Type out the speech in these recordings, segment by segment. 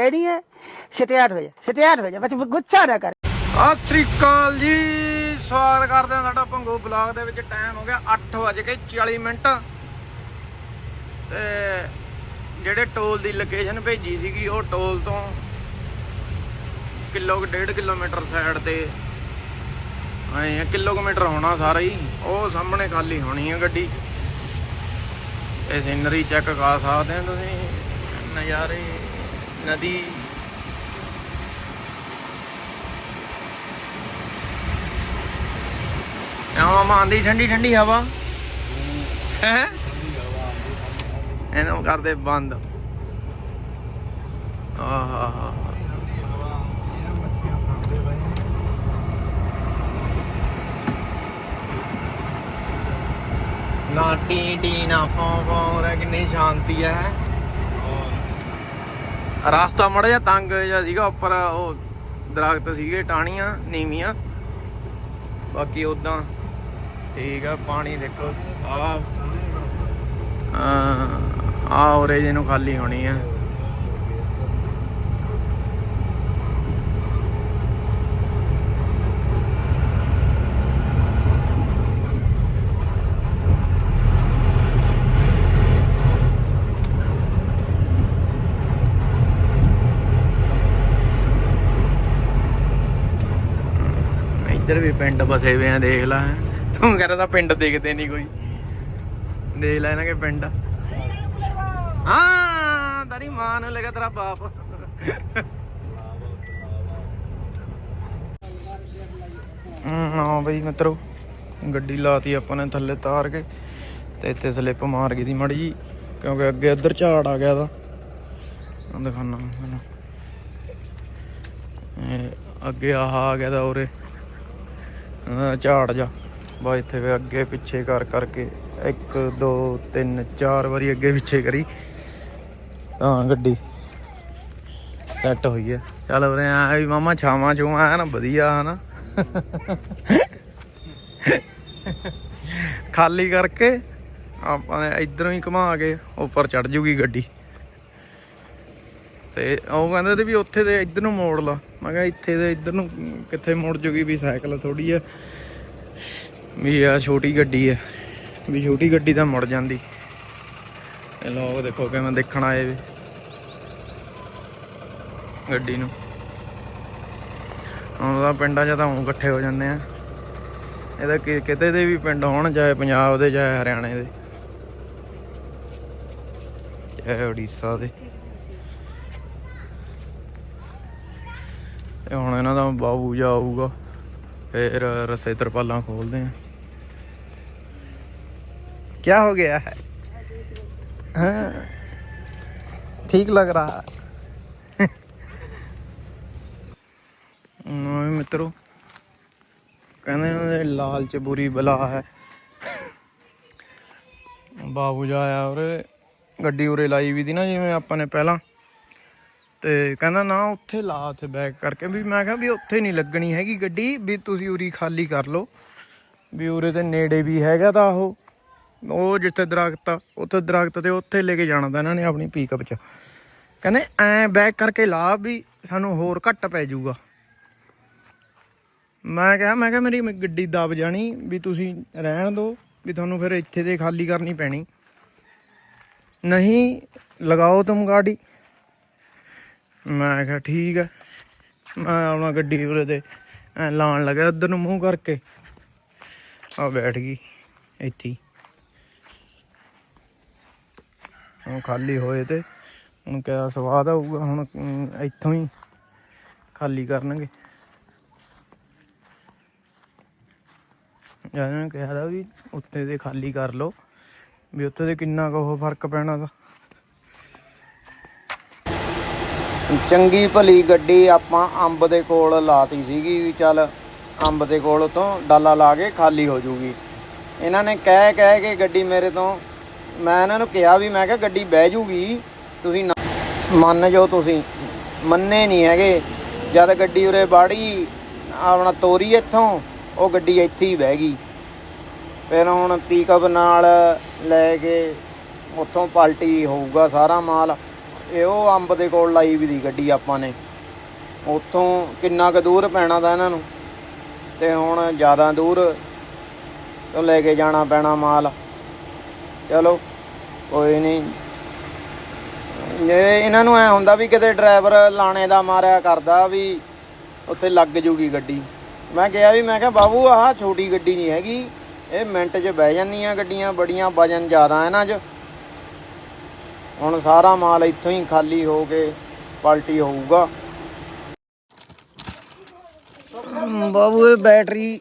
Ready है start हो जा स्टार्ट हो जा बस गुस्सा ना कर ਸਤਿ ਸ੍ਰੀ ਅਕਾਲ ਜੀ ਸਵਾਗਤ ਕਰਦੇ ਹਾਂ ਸਾਡਾ ਭੰਗੂ ਬਲੌਗ ਦੇ ਵਿੱਚ ਟਾਈਮ ਹੋ ਗਿਆ 8:40 ਮਿੰਟ ਤੇ ਜਿਹੜੇ ਟੋਲ ਦੀ ਲੋਕੇਸ਼ਨ ਭੇਜੀ ਸੀਗੀ ਉਹ ਟੋਲ ਤੋਂ ਕਿਲੋ ਕੁ ਡੇਢ ਕਿਲੋਮੀਟਰ ਸਾਈਡ ਤੇ ਆਏ ਆ ਕਿਲੋਮੀਟਰ ਹੋਣਾ ਸਾਰਾ ਹੀ ਉਹ ਸਾਹਮਣੇ ਖਾਲੀ ਹੋਣੀ ਆ ਗੱਡੀ ਇਹ ਸੀਨਰੀ ਚੈੱਕ ਕਰ ਸਕਦੇ ਹੋ ਤੁਸੀਂ ਨਜ਼ਾਰੇ ਨਦੀ। ਆਵਾਂ ਮਾਂ ਠੰਡੀ ਠੰਡੀ ਹਵਾ। ਹੈ? ਇਹਨੂੰ ਕਰਦੇ ਬੰਦ। ਆਹਾ ਨਾ ਟੀ ਟੀ, ਨਾ ਫੋਂ ਫੋਂ ਰੇ ਕਿੰਨੀ ਸ਼ਾਂਤੀ ਹੈ। ਰਸਤਾ ਮੜਾ ਜਿਹਾ ਤੰਗ ਜਿਹਾ ਸੀਗਾ, ਉੱਪਰ ਉਹ ਦਰਖਤ ਸੀਗੇ, ਟਾਹਣੀਆਂ, ਨੀਵੀਆਂ। ਬਾਕੀ ਉਦਾਂ ਠੀਕ ਆ, ਪਾਣੀ ਦੇਖੋ, ਆ ਆ ਉਰੇ ਜਿਹਨੂੰ ਖਾਲੀ ਹੋਣੀ ਆ ਇੱਧਰ ਵੀ ਪਿੰਡ ਬਸੇ ਵੇ ਆ, ਦੇਖ ਲੈ। ਤੂੰ ਕਹਿੰਦਾ ਪਿੰਡ ਦੇਖਦੇ ਨਹੀਂ ਕੋਈ। ਦੇਖ ਲੈ ਇਹਨਾਂ ਕੇ ਪਿੰਡ। ਹਾਂ, ਤੇਰੀ ਮਾਂ ਨੂੰ ਲੱਗਾ ਤੇਰਾ ਬਾਪ। ਹਾਂ ਬਈ ਮਿੱਤਰੋ, ਗੱਡੀ ਲਾਤੀ ਆਪਾਂ ਨੇ ਥੱਲੇ ਤਾਰ ਕੇ ਤੇ ਇੱਥੇ ਸਲਿੱਪ ਮਾਰ ਗਈ ਦੀ ਮੜੀ ਜੀ ਕਿਉਂਕਿ ਅੱਗੇ ਇੱਧਰ ਝਾੜ ਆ ਗਿਆ ਦਾ ਦਿਖਾਣਾ ਮੈਨੂੰ ਅੱਗੇ ਆਹ ਆ ਗਿਆ ਦਾ ਉਰੇ। ਝਾੜ ਜਾ। ਬਾ ਇੱਥੇ ਵੀ ਅੱਗੇ ਪਿੱਛੇ ਕਰ ਕਰਕੇ 1 2 3 4 ਵਾਰੀ ਅੱਗੇ ਪਿੱਛੇ ਕਰੀ। ਤਾਂ ਗੱਡੀ ਸੈੱਟ ਹੋਈ ਹੈ ਚੱਲ ਉਰੇ ਆ ਵੀ ਮਾਮਾ, ਛਾਵਾਂ ਚੋਂ ਆਇਆ ਨਾ ਵਧੀਆ, ਹਨਾ। ਖਾਲੀ ਕਰਕੇ ਆਪਾਂ ਨੇ ਇਧਰੋਂ ਹੀ ਘੁਮਾ ਕੇ ਉੱਪਰ ਚੜ ਜੂਗੀ ਗੱਡੀ। ਤੇ ਉਹ ਕਹਿੰਦੇ ਤੇ ਵੀ ਉੱਥੇ ਦੇ ਇਧਰ ਨੂੰ ਮੋੜ ਲਾ। ਮੈਂ ਕਿਹਾ ਇੱਥੇ ਦੇ ਇੱਧਰ ਨੂੰ ਕਿੱਥੇ ਮੁੜ ਜੂਗੀ ਵੀ ਸਾਈਕਲ ਥੋੜੀ ਆ। ਵੀ ਆ ਛੋਟੀ ਗੱਡੀ ਆ। ਵੀ ਛੋਟੀ ਗੱਡੀ ਤਾਂ ਮੁੜ ਜਾਂਦੀ। ਇਹ ਲੋਕ ਦੇਖੋ ਕਿਵੇਂ ਦੇਖਣ ਆਏ ਵੀ। ਗੱਡੀ ਨੂੰ। ਹੁਣ ਪਿੰਡਾਂ 'ਚ ਤਾਂ ਹੁਣ ਇਕੱਠੇ ਹੋ ਜਾਂਦੇ ਆ। ਇਹਦਾ ਕਿ- ਕਿਤੇ ਦੇ ਵੀ ਪਿੰਡ ਹੋਣ, ਚਾਹੇ ਪੰਜਾਬ ਦੇ, ਚਾਹੇ ਹਰਿਆਣੇ ਦੇ। ਚਾਹੇ ਉੜੀਸਾ ਦੇ। ਤੇ ਹੁਣ ਇਹਨਾਂ ਦਾ ਬਾਬੂ ਜਾ ਆਊਗਾ। ਫਿਰ ਰਸੇ ਤਰਪਾਲਾਂ ਖੋਲਦੇ ਆ। ਕੀ ਹੋ ਗਿਆ ਹੈ? ਹਾਂ। ਠੀਕ ਲੱਗ ਰਹਾ ਨਾ ਮਿੱਤਰੋ, ਕਹਿੰਦੇ ਨੇ ਲਾਲਚ ਬੁਰੀ ਬਲਾ ਹੈ। ਬਾਬੂ ਜਾ ਆਇਆ ਉਰੇ, ਗੱਡੀ ਉਰੇ ਲਾਈ ਵੀ ਦੀ ਨਾ, ਜਿਵੇਂ ਆਪਾਂ ਨੇ ਪਹਿਲਾਂ। ਤੇ ਕਹਿੰਦਾ ਨਾ ਉੱਥੇ ਲਾ ਉੱਥੇ ਬੈਕ ਕਰਕੇ ਵੀ ਮੈਂ ਕਿਹਾ ਵੀ ਉੱਥੇ ਨਹੀਂ ਲੱਗਣੀ ਹੈਗੀ ਗੱਡੀ, ਵੀ ਤੁਸੀਂ ਉਰੀ ਖਾਲੀ ਕਰ ਲਓ। ਵੀ ਉਰੇ ਦੇ ਨੇੜੇ ਵੀ ਹੈਗਾ ਤਾਂ ਉਹ ਉਹ ਜਿੱਥੇ ਦਰਖਤ ਆ, ਉੱਥੇ ਦਰਖਤ ਤੇ ਉੱਥੇ ਲੈ ਕੇ ਜਾਣਾ ਤਾਂ ਇਹਨਾਂ ਨੇ ਆਪਣੀ ਪਿਕਅਪ 'ਚ। ਕਹਿੰਦੇ ਐ ਬੈਕ ਕਰਕੇ ਲਾ ਵੀ ਸਾਨੂੰ ਹੋਰ ਘੱਟ ਪੈ ਜਾਊਗਾ। ਮੈਂ ਕਿਹਾ ਮੈਂ ਕਿਹਾ ਮੇਰੀ ਗੱਡੀ ਦਬ ਜਾਣੀ, ਵੀ ਤੁਸੀਂ ਰਹਿਣ ਦਿਓ ਵੀ ਤੁਹਾਨੂੰ ਫਿਰ ਇੱਥੇ ਦੇ ਖਾਲੀ ਕਰਨੀ ਪੈਣੀ। ਨਹੀਂ, ਲਗਾਓ ਤੁਮ ਗਾੜੀ। ਮੈਂ ਕਿਹਾ ਠੀਕ ਹੈ ਮੈਂ ਆਉਣਾ ਗੱਡੀ ਉਰੇ ਤੇ, ਐ ਲਾਉਣ ਲੱਗਾ ਉਧਰ ਨੂੰ ਮੂੰਹ ਕਰਕੇ। ਆ ਬੈਠ ਗਈ ਇੱਥੇ ਹੀ। ਹੁਣ ਖਾਲੀ ਹੋਏ ਤੇ ਹੁਣ ਕਿਆ ਸਵਾਦ ਆਊਗਾ, ਹੁਣ ਇੱਥੋਂ ਹੀ ਖਾਲੀ ਕਰਨਗੇ। ਇਹਨਾਂ ਕਿਹਾ ਦਾ ਵੀ ਉੱਤੇ ਦੇ ਖਾਲੀ ਕਰ ਲਓ, ਵੀ ਉੱਤੇ ਦੇ ਕਿੰਨਾ ਕੁ ਉਹ ਫ਼ਰਕ ਪੈਣਾ ਦਾ ਚੰਗੀ ਭਲੀ ਗੱਡੀ ਆਪਾਂ ਅੰਬ ਦੇ ਕੋਲ ਲਾਤੀ ਸੀਗੀ ਵੀ ਚੱਲ ਅੰਬ ਦੇ ਕੋਲ ਤੋਂ ਡਾਲਾ ਲਾ ਕੇ ਖਾਲੀ ਹੋ ਜੂਗੀ। ਇਹਨਾਂ ਨੇ ਕਹਿ ਕਹਿ ਕੇ ਗੱਡੀ ਮੇਰੇ ਤੋਂ ਮੈਂ ਇਹਨਾਂ ਨੂੰ ਕਿਹਾ ਵੀ ਮੈਂ ਕਿਹਾ ਗੱਡੀ ਬਹਿ ਜੂਗੀ, ਤੁਸੀਂ ਨਾ- ਮੰਨ ਜਾਓ ਤੁਸੀਂ। ਮੰਨੇ ਨਹੀਂ ਹੈਗੇ। ਜਦ ਗੱਡੀ ਉਰੇ ਬਾੜੀ ਆਪਣਾ ਤੋਰੀ ਇੱਥੋਂ, ਉਹ ਗੱਡੀ ਇੱਥੇ ਹੀ ਬਹਿ ਗਈ। ਫਿਰ ਹੁਣ ਪਿਕਅਪ ਨਾਲ ਲੈ ਕੇ ਉੱਥੋਂ ਪਲਟੀ ਹੋਊਗਾ ਸਾਰਾ ਮਾਲ। ਇਹ ਉਹ ਅੰਬ ਦੇ ਕੋਲ ਲਾਈ ਵੀ ਦੀ ਗੱਡੀ ਆਪਾਂ ਨੇ। ਉੱਥੋਂ ਕਿੰਨਾ ਕੁ ਦੂਰ ਪੈਣਾ ਦਾ ਇਹਨਾਂ ਨੂੰ। ਤੇ ਹੁਣ ਜ਼ਿਆਦਾ ਦੂਰ ਤੋਂ ਲੈ ਕੇ ਜਾਣਾ ਪੈਣਾ ਮਾਲ। ਚਲੋ, ਕੋਈ ਨਹੀਂ। ਇਹਨਾਂ ਨੂੰ ਐ ਹੁੰਦਾ ਵੀ ਕਿਤੇ ਡਰਾਈਵਰ ਲਾਣੇ ਦਾ ਮਾਰਿਆ ਕਰਦਾ ਵੀ ਉੱਥੇ ਲੱਗ ਜੂਗੀ ਗੱਡੀ। ਮੈਂ ਕਿਹਾ ਵੀ, ਮੈਂ ਕਿਹਾ ਬਾਬੂ, ਆਹ ਛੋਟੀ ਗੱਡੀ ਨਹੀਂ ਹੈਗੀ। ਇਹ ਮਿੰਟ 'ਚ ਬਹਿ ਜਾਂਦੀਆਂ ਗੱਡੀਆਂ, ਬੜੀਆਂ ਵਜਨ ਜ਼ਿਆਦਾ ਇਹਨਾਂ 'ਚ। ਹੁਣ ਸਾਰਾ ਮਾਲ ਇੱਥੋਂ ਹੀ ਖਾਲੀ ਹੋ ਕੇ ਪਲਟੀ ਹੋਊਗਾ। ਬਾਬੂ, ਇਹ ਬੈਟਰੀ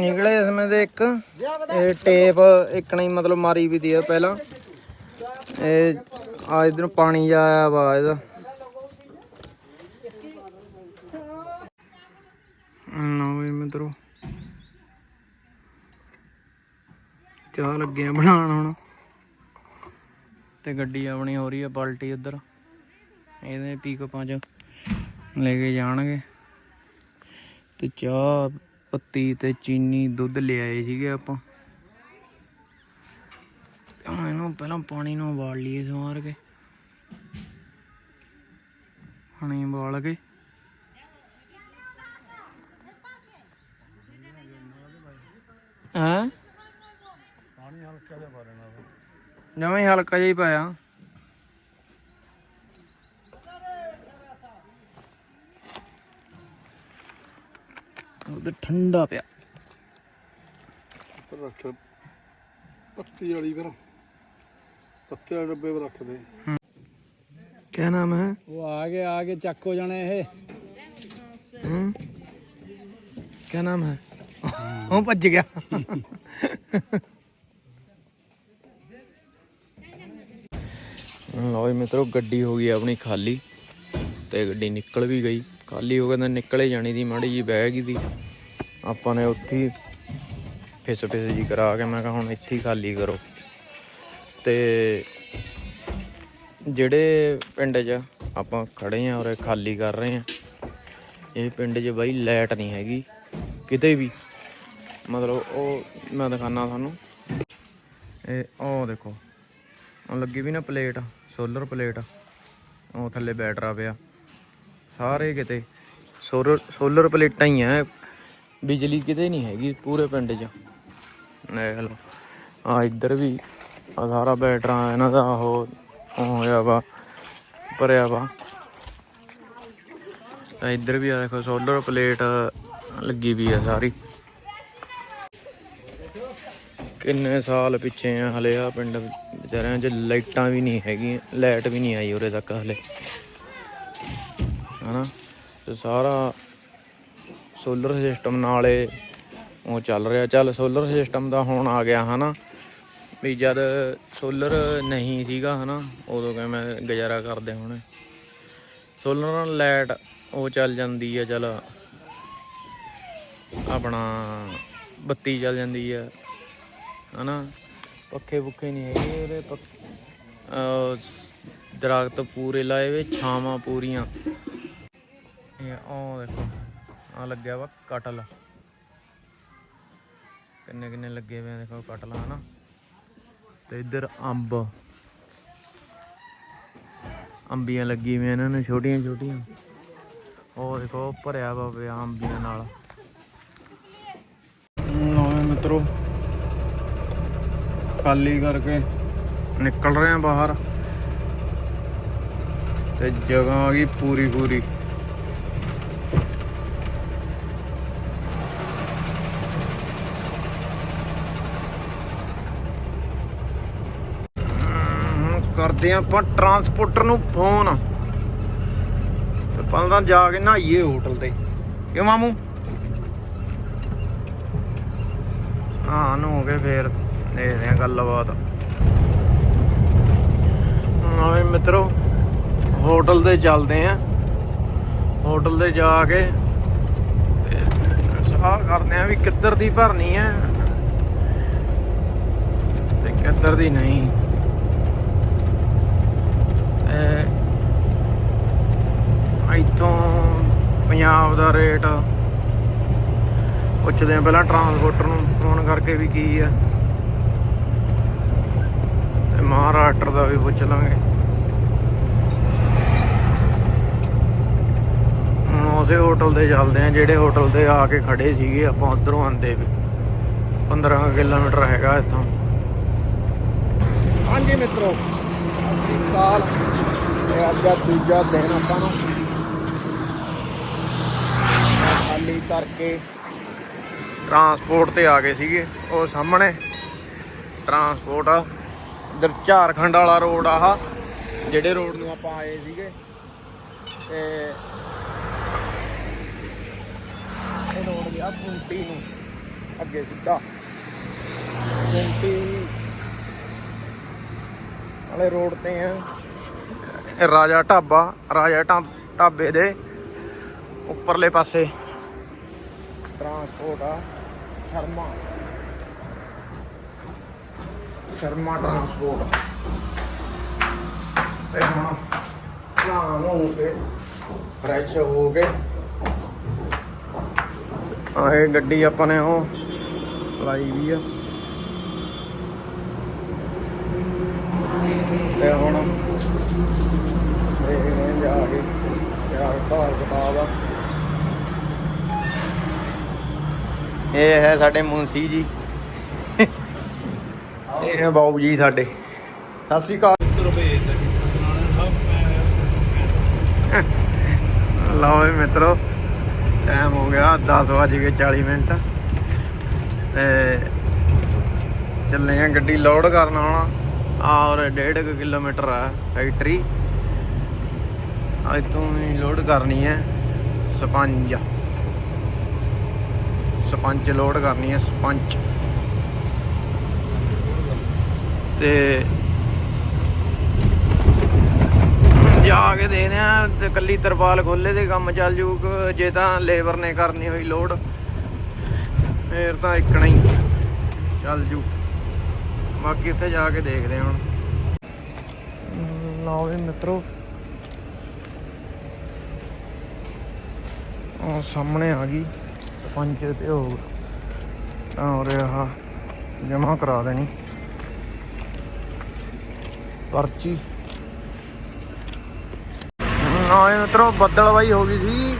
ਨਿਕਲੇ ਇਸ ਸਮੇਂ ਦੇ ਇੱਕ। ਇਹ ਟੇਪ ਇੱਕ ਨਹੀਂ, ਮਤਲਬ ਮਾਰੀ ਵੀ ਦੀ ਆ ਪਹਿਲਾਂ। ਇਹ ਆ ਇਧਰ ਪਾਣੀ ਜਾ ਆਇਆ ਵਾ ਇਹਦਾ। ਨਾ ਵੀ ਮਿੱਤਰੋ। ਚਾਹ ਲੱਗੇ ਬਣਾਉਣ ਹੁਣ। ਤੇ ਗੱਡੀ ਆਪਣੀ ਹੋ ਰਹੀ ਹੈ ਪਲਟੀ ਉਧਰ। ਇਹਦੇ ਪਿਕਅਪਾਂ 'ਚ ਲੈ ਕੇ ਜਾਣਗੇ। ਤੇ ਚਾਹ, ਪੱਤੀ ਤੇ ਚੀਨੀ, ਦੁੱਧ ਲਿਆਏ ਸੀਗੇ ਆਪਾਂ। ਇਹਨੂੰ ਪਹਿਲਾਂ ਪਾਣੀ ਨੂੰ ਉਬਾਲ ਲਈਏ ਸਵਾਰ ਕੇ। ਪਾਣੀ ਉਬਾਲ ਕੇ। ਹਾਂ? ਪਾਣੀ ਹਲਕਾ ਜਿਹਾ ਪਾ ਦੇਣਾ। ਨਵਾਂ ਹਲਕਾ ਜਿਹਾ ਹੀ ਪਾਇਆ। ਉਹਦੇ ਠੰਡਾ ਪਿਆ। ਰੱਖ ਪੱਤੀ ਵਾਲੀ ਕਰ ਪੱਤੇ ਵਾਲੇ ਡੱਬੇ ਵਿੱਚ ਰੱਖ ਦੇ। ਕੀ ਨਾਮ ਹੈ? ਉਹ ਆ ਗਏ ਆ ਕੇ ਚੱਕ ਹੋ ਜਾਣੇ ਇਹ। ਕੀ ਨਾਮ ਹੈ? ਉਹ ਭੱਜ ਗਿਆ। ਲਓ ਜੀ ਮਿੱਤਰੋ, ਗੱਡੀ ਹੋ ਗਈ ਆਪਣੀ ਖਾਲੀ ਤੇ ਗੱਡੀ ਨਿਕਲ ਵੀ ਗਈ। ਖਾਲੀ ਹੋ ਕੇ ਤਾਂ ਨਿਕਲੇ ਜਾਣੀ ਦੀ, ਮਾੜੀ ਜੀ ਬਹਿ ਗਈ ਦੀ। ਆਪਾਂ ਨੇ ਉੱਥੇ ਫਿਸ ਫਿਸ ਜੀ ਕਰਾ ਕੇ ਮੈਂ ਕਿਹਾ ਹੁਣ ਇੱਥੇ ਹੀ ਖਾਲੀ ਕਰੋ। ਤੇ ਜਿਹੜੇ ਪਿੰਡ 'ਚ ਆਪਾਂ ਖੜੇ ਆ ਔਰ ਖਾਲੀ ਕਰ ਰਹੇ ਆ, ਇਹ ਪਿੰਡ 'ਚ ਬਾਈ ਲਾਈਟ ਨਹੀਂ ਹੈਗੀ, ਕਿਤੇ ਵੀ। ਮਤਲਬ ਉਹ ਮੈਂ ਦਿਖਾਣਾ ਤੁਹਾਨੂੰ। ਇਹ ਉਹ ਦੇਖੋ, ਉਹ ਲੱਗੀ ਵੀ ਨਾ ਪਲੇਟ। ਸੋਲਰ ਪਲੇਟ, ਉਹ ਥੱਲੇ ਬੈਟਰਾ ਪਿਆ। ਸਾਰੇ ਕਿਤੇ ਸੋਲਰ ਸੋਲਰ ਪਲੇਟਾਂ ਹੀ ਆ। ਬਿਜਲੀ ਕਿਤੇ ਨਹੀਂ ਹੈਗੀ ਪੂਰੇ ਪਿੰਡ 'ਚ। ਦੇਖ ਲਓ, ਆ ਇੱਧਰ ਵੀ ਆ ਸਾਰਾ ਬੈਟਰਾ, ਇਹਨਾਂ ਦਾ ਉਹ ਹੋਇਆ ਵਾ, ਭਰਿਆ ਵਾ। ਤਾਂ ਇੱਧਰ ਵੀ ਆ ਦੇਖੋ, ਸੋਲਰ ਪਲੇਟ ਲੱਗੀ ਵੀ ਆ ਸਾਰੀ। ਕਿੰਨੇ ਸਾਲ ਪਿੱਛੇ ਆ, ਹਲੇ ਆ ਪਿੰਡ ਵਿਚਾਰਿਆਂ 'ਚ ਲਾਈਟਾਂ ਵੀ ਨਹੀਂ ਹੈਗੀਆਂ, ਲਾਈਟ ਵੀ ਨਹੀਂ ਆਈ ਉਰੇ ਤੱਕ ਹਲੇ। ਹਨਾ? ਤੇ ਸਾਰਾ ਸੋਲਰ ਸਿਸਟਮ ਨਾਲੇ ਉਹ ਚੱਲ ਰਿਹਾ। ਚੱਲ ਸੋਲਰ ਸਿਸਟਮ ਦਾ ਹੁਣ ਆ ਗਿਆ ਹਨਾ, ਵੀ ਜਦ ਸੋਲਰ ਨਹੀਂ ਸੀਗਾ ਹਨਾ, ਉਦੋਂ ਕਿਵੇਂ ਗੁਜ਼ਾਰਾ ਕਰਦੇ ਹੋਣੇ। ਸੋਲਰ ਨਾਲ ਲਾਈਟ ਉਹ ਚੱਲ ਜਾਂਦੀ ਹੈ ਚੱਲ ਆਪਣਾ ਬੱਤੀ ਚੱਲ ਜਾਂਦੀ ਹੈ ਹਨਾ? ਪੱਖੇ ਪੁੱਖੇ ਨਹੀਂ ਹੈਗੇ ਉਹਦੇ ਪੱਖ- ਦਰਖਤ ਪੂਰੇ ਲਾਏ ਵੇ ਛਾਵਾਂ ਪੂਰੀਆਂ। ਇਹ ਉਹ ਦੇਖੋ ਆ ਲੱਗਿਆ ਵਾ ਕਟਲ। ਕਿੰਨੇ ਕਿੰਨੇ ਲੱਗੇ ਹੋਏ ਆ ਦੇਖੋ ਕਟਲ ਹਨਾ? ਤੇ ਇੱਧਰ ਅੰਬ। ਅੰਬੀਆਂ ਲੱਗੀ ਹੋਈਆਂ ਇਹਨਾਂ ਨੂੰ ਛੋਟੀਆਂ ਛੋਟੀਆਂ। ਉਹ ਦੇਖੋ ਭਰਿਆ ਵਾ ਪਿਆ ਅੰਬੀਆਂ ਨਾਲ। ਨਵੇਂ ਮਿੱਤਰੋ ਖਾਲੀ ਕਰਕੇ ਨਿਕਲ ਰਹੇ ਆ ਬਾਹਰ। ਤੇ ਜਗ੍ਹਾ ਆ ਗਈ ਪੂਰੀ ਪੂਰੀ। ਕਰਦੇ ਆ ਆਪਾਂ ਟਰਾਂਸਪੋਰਟਰ ਨੂੰ ਫੋਨ ਤੇ ਪਹਿਲਾਂ ਜਾ ਕੇ ਨਹਾਈਏ ਹੋਟਲ ਤੇ। ਕਿਉਂ ਮਾਮੂ? ਹਾਂ ਨੂੰ ਹੋ ਗਏ ਫੇਰ। ਦੇਖਦੇ ਆ ਗੱਲਬਾਤ। ਨਾਲੇ ਮਿੱਤਰੋ, ਹੋਟਲ ਤੇ ਚੱਲਦੇ ਆ। ਹੋਟਲ ਤੇ ਜਾ ਕੇ ਤੇ ਸਲਾਹ ਕਰਦੇ ਆ ਵੀ ਕਿੱਧਰ ਦੀ ਭਰਨੀ ਹੈ ਤੇ ਕਿੱਧਰ ਦੀ ਨਹੀਂ। ਇਥੋਂ ਪੰਜਾਬ ਦਾ ਰੇਟ ਪੁੱਛਦੇ ਆ, ਪਹਿਲਾਂ ਟਰਾਂਸਪੋਰਟਰ ਨੂੰ ਫੋਨ ਕਰਕੇ ਵੀ ਕੀ ਆ। ਮਹਾਰਾਸ਼ਟਰ ਦਾ ਵੀ ਪੁੱਛ ਲਾਂਗੇ। ਹੁਣ ਹੋਟਲ ਤੇ ਚੱਲਦੇ ਆ ਜਿਹੜੇ ਹੋਟਲ ਤੇ ਆ ਕੇ ਖੜੇ ਸੀਗੇ ਆਪਾਂ ਉਧਰੋਂ ਆਂਦੇ ਵੀ। 15 ਕਿਲੋਮੀਟਰ ਹੈਗਾ ਇੱਥੋਂ। ਹਾਂਜੀ ਮਿੱਤਰੋ ਕਾਲ। ਅੱਜ ਦਾ ਦੂਜਾ ਦਿਨ ਆਪਾਂ ਨੂੰ। ਖਾਲੀ ਕਰਕੇ ਟਰਾਂਸਪੋਰਟ ਤੇ ਆ ਗਏ ਸੀਗੇ ਉਹ ਸਾਹਮਣੇ। ਟਰਾਂਸਪੋਰਟ ਆ। ਇਧਰ ਝਾਰਖੰਡ ਵਾਲਾ ਰੋਡ ਆਹ, ਜਿਹੜੇ ਰੋਡ ਨੂੰ ਆਪਾਂ ਆਏ ਸੀਗੇ। ਤੇ ਇਹ ਰੋਡ ਗਿਆ ਪੁੰਟੀ ਨੂੰ, ਅੱਗੇ ਸਿੱਧਾ। ਪੁੰਟੀ ਵਾਲੇ ਰੋਡ ਤੇ ਆ। ਰਾਜਾ ਢਾਬਾ, ਰਾਜਾ ਢਾ- ਢਾਬੇ ਦੇ ਉੱਪਰਲੇ ਪਾਸੇ। ਟਰਾਂਸਪੋਰਟ ਆ, ਸ਼ਰਮਾ। ਸ਼ਰਮਾ ਟਰਾਂਸਪੋਰਟ ਤੇ ਹੁਣ ਨਹਾ ਨੂੰ ਕੇ ਫਰੈਸ਼ ਹੋ ਕੇ ਆਏ ਗੱਡੀ ਆਪਾਂ ਨੇ ਉਹ ਲਾਈ ਵੀ ਆ। ਤੇ ਹੁਣ ਇਹ ਜਾ ਕੇ ਕਿਆ ਹਿਸਾਬ ਕਿਤਾਬ ਆ। ਇਹ ਹੈ ਸਾਡੇ ਮੁੰਸੀ ਜੀ। ਇਹ ਹੈ ਬਾਬੂ ਜੀ ਸਾਡੇ। ਸਤਿ ਸ਼੍ਰੀ ਅਕਾਲ। ਲਓ ਵੀ ਮਿੱਤਰੋ ਟਾਈਮ ਹੋ ਗਿਆ 10 ਵਜ ਕੇ 40 ਮਿੰਟ। ਤੇ ਚੱਲੇ ਆ ਗੱਡੀ ਲੋਡ ਕਰਨ ਆਉਣਾ ਔਰ 1.5 ਕਿਲੋਮੀਟਰ ਆ ਫੈਕਟਰੀ ਅੱਜ ਤੋਂ ਹੀ ਲੋਡ ਕਰਨੀ ਹੈ ਸਪੰਜ। ਸਪੰਜ ਲੋਡ ਕਰਨੀ ਹੈ ਸਪੰਜ। ਤੇ ਜਾ ਕੇ ਦੇਖਦੇ ਆ ਤੇ ਕੱਲੀ ਤਰਪਾਲ ਖੋਲੇ ਤੇ ਕੰਮ ਚੱਲ ਜੂ ਜੇ ਤਾਂ ਲੇਬਰ ਨੇ ਕਰਨੀ ਹੋਈ ਲੋਡ, ਫੇਰ ਤਾਂ ਇਕਣਾ ਹੀ ਚੱਲ ਜੂ। ਬਾਕੀ ਉੱਥੇ ਜਾ ਕੇ ਦੇਖਦੇ ਹਾਂ ਹੁਣ। ਲਓ ਵੀ ਮਿੱਤਰੋ ਉਹ ਸਾਹਮਣੇ ਆ ਗਈ, ਸਰਪੰਚ ਤੇ ਹੋ ਔਰ ਆਹ ਜਮਾ ਕਰਾ ਦੇਣੀ। ਪਰਚੀ। ਨਾ ਇਹ ਮਿੱਤਰੋ, ਬੱਦਲਵਾਈ ਹੋ ਗਈ ਸੀ।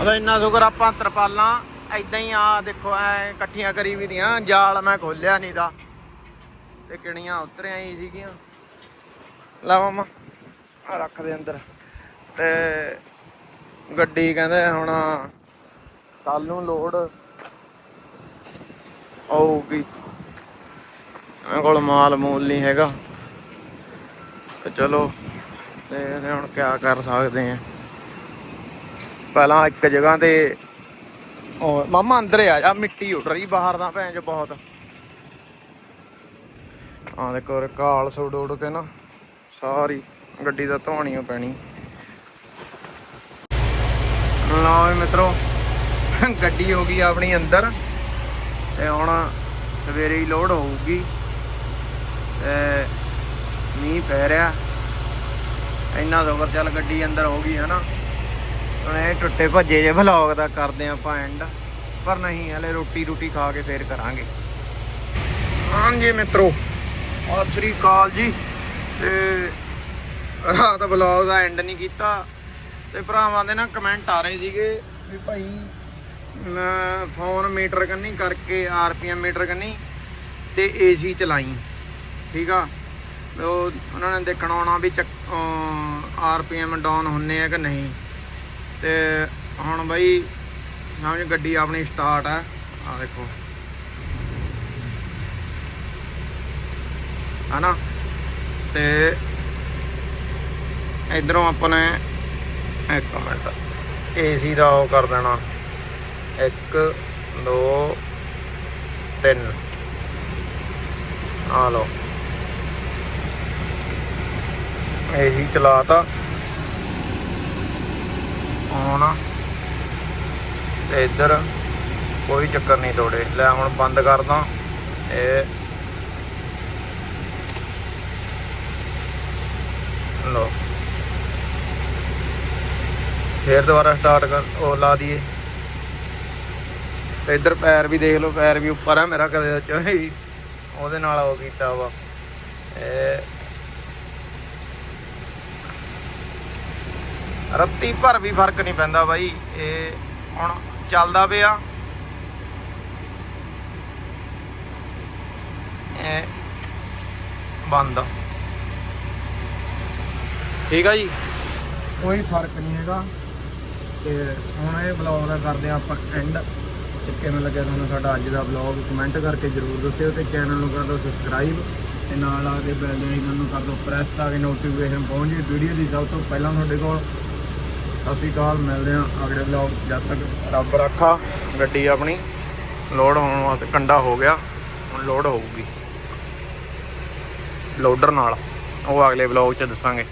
ਉਹਦਾ ਇੰਨਾ ਸ਼ੁਕਰ ਆਪਾਂ ਤਰਪਾਲਾਂ ਐਦਾਂ ਹੀ ਆ, ਦੇਖੋ, ਐ ਇਕੱਠੀਆਂ ਕਰੀ ਵੀ ਦੀਆਂ। ਜਾਲ ਮੈਂ ਖੋਲਿਆ ਨਹੀਂ ਦਾ। ਤੇ ਕਿਣੀਆਂ ਉਤਰਿਆ ਹੀ ਸੀਗੀਆਂ। ਲਾ ਮਾਮਾ, ਆ ਰੱਖ ਦੇ ਅੰਦਰ। ਤੇ ਗੱਡੀ ਕਹਿੰਦੇ ਹੁਣ ਕੱਲ ਨੂੰ ਲੋਡ ਆਊਗੀ। ਮੇਰੇ ਕੋਲ ਮਾਲ ਮੂਲ ਨਹੀਂ ਹੈਗਾ। ਚਲੋ। ਦੇਖਦੇ ਹੁਣ ਕਿਆ ਕਰ ਸਕਦੇ ਆ। ਪਹਿਲਾਂ ਇੱਕ ਜਗ੍ਹਾ ਤੇ ਉਹ ਮਾਮਾ ਅੰਦਰ ਆ ਜਾ ਮਿੱਟੀ ਉੱਡ ਰਹੀ ਬਾਹਰ ਦਾ ਭੈਣ ਚ ਬਹੁਤ। ਆ ਦੇਖੋ ਕਾਲ ਸੁੱਡ ਉੱਡ ਕੇ ਨਾ, ਸਾਰੀ ਗੱਡੀ ਦਾ ਧੋਣੀ ਪੈਣੀ। ਲਓ ਮਿੱਤਰੋ, ਗੱਡੀ ਹੋ ਗਈ ਆਪਣੀ ਅੰਦਰ, ਤੇ ਹੁਣ ਸਵੇਰੇ ਹੀ ਲੋਡ ਹੋਊਗੀ, ਤੇ ਮੀਂਹ ਪੈ ਰਿਹਾ। ਇੰਨਾ ਜ਼ੋਰ ਚੱਲ ਗੱਡੀ ਅੰਦਰ ਹੋ ਗਈ, ਹਨਾ। ਹੁਣ ਇਹ ਟੁੱਟੇ ਭੱਜੇ ਜੇ ਵਲੌਗ ਦਾ ਕਰਦੇ ਆਪਾਂ ਐਂਡ ਪਰ ਨਹੀਂ, ਹਲੇ ਰੋਟੀ ਰੋਟੀ ਖਾ ਕੇ ਫੇਰ ਕਰਾਂਗੇ। ਹਾਂਜੀ ਮਿੱਤਰੋ, ਸਤਿ ਸ੍ਰੀ ਅਕਾਲ ਜੀ। ਤੇ ਰਾਤ ਵਲੌਗ ਦਾ ਐਂਡ ਨਹੀਂ ਕੀਤਾ। ਤੇ ਭਰਾਵਾਂ ਦੇ ਨਾ ਕਮੈਂਟ ਆ ਰਹੇ ਸੀਗੇ ਵੀ ਭਾਈ ਮੈਂ ਫੋਨ ਮੀਟਰ ਕੰਨੀ ਕਰਕੇ ਆਰਪੀਐਮ ਮੀਟਰ ਕੰਨੀ ਤੇ ਏਸੀ ਚਲਾਈ। ਠੀਕ ਆ? ਉਹ ਉਹਨਾਂ ਨੇ ਦੇਖਣ ਆਉਣਾ ਵੀ ਆਰਪੀਐਮ ਡਾਊਨ ਹੁੰਨੇ ਆ ਕਿ ਨਹੀਂ। ਤੇ ਹੁਣ ਬਈ, ਸਮਝ ਗੱਡੀ ਆਪਣੀ ਸਟਾਰਟ ਆ। ਆ ਦੇਖੋ। ਹਨਾ? ਤੇ ਇਧਰੋਂ ਆਪਾਂ ਨੇ ਇੱਕ ਮਿੰਟ ਏਸੀ ਦਾ ਉਹ ਕਰ ਦੇਣਾ। 1 2 3 ਆ ਲਓ। ਇਹੀ ਚਲਾਤਾ। ਹੁਣ ਤੇ ਇੱਧਰ ਕੋਈ ਚੱਕਰ ਨਹੀਂ ਤੋੜੇ। ਲੈ ਹੁਣ ਬੰਦ ਕਰਦਾ। ਇਹ ਲੋ ਫੇਰ ਦੁਬਾਰਾ ਸਟਾਰਟ ਕਰ, ਉਹ ਲਾ ਦਈਏ। ਤੇ ਇੱਧਰ ਪੈਰ ਵੀ ਦੇਖ ਲਓ, ਪੈਰ ਵੀ ਉੱਪਰ ਆ ਮੇਰਾ ਕਦੇ ਉਹਦੇ ਨਾਲ ਉਹ ਕੀਤਾ ਵਾ। ਇਹ ਰੱਤੀ ਭਰ ਵੀ ਫ਼ਰਕ ਨਹੀਂ ਪੈਂਦਾ ਬਾਈ ਇਹ ਹੁਣ ਚੱਲਦਾ ਪਿਆ। ਇਹ ਬੰਦ। ਠੀਕ ਆ ਜੀ? ਕੋਈ ਫ਼ਰਕ ਨਹੀਂ ਹੈਗਾ। ਤੇ ਹੁਣ ਇਹ ਵਲੌਗ ਦਾ ਕਰਦੇ ਆ ਆਪਾਂ ਐਂਡ ਤੇ ਕਿਵੇਂ ਲੱਗਿਆ ਤੁਹਾਨੂੰ ਸਾਡਾ ਅੱਜ ਦਾ ਵਲੌਗ ਕਮੈਂਟ ਕਰਕੇ ਜਰੂਰ ਦੱਸਿਓ ਤੇ ਚੈਨਲ ਨੂੰ ਕਰ ਦਿਓ ਸਬਸਕ੍ਰਾਈਬ ਤੇ ਨਾਲ ਆ ਕੇ ਬੈਲ ਆਈਕਨ ਨੂੰ ਕਰ ਦਿਓ ਪ੍ਰੈਸ ਤਾਂ ਕਿ ਨੋਟੀਫਿਕੇਸ਼ਨ ਪਹੁੰਚ ਜੇ ਵੀਡੀਓ ਦੀ ਸਭ ਤੋਂ ਪਹਿਲਾਂ ਤੁਹਾਡੇ ਕੋਲ ਸਤਿ ਸ਼੍ਰੀ ਅਕਾਲ, ਮਿਲਦੇ ਆ ਅਗਲੇ ਵਲੌਗ ਜਦ ਤੱਕ। ਰੱਬ ਰੱਖਾ, ਗੱਡੀ ਆਪਣੀ ਲੋਡ ਹੋਣ ਵਾਸਤੇ ਕੰਡਾ ਹੋ ਗਿਆ, ਹੁਣ ਲੋਡ ਹੋਊਗੀ। ਲੋਡਰ ਨਾਲ, ਉਹ ਅਗਲੇ ਵਲੌਗ 'ਚ ਦੱਸਾਂਗੇ।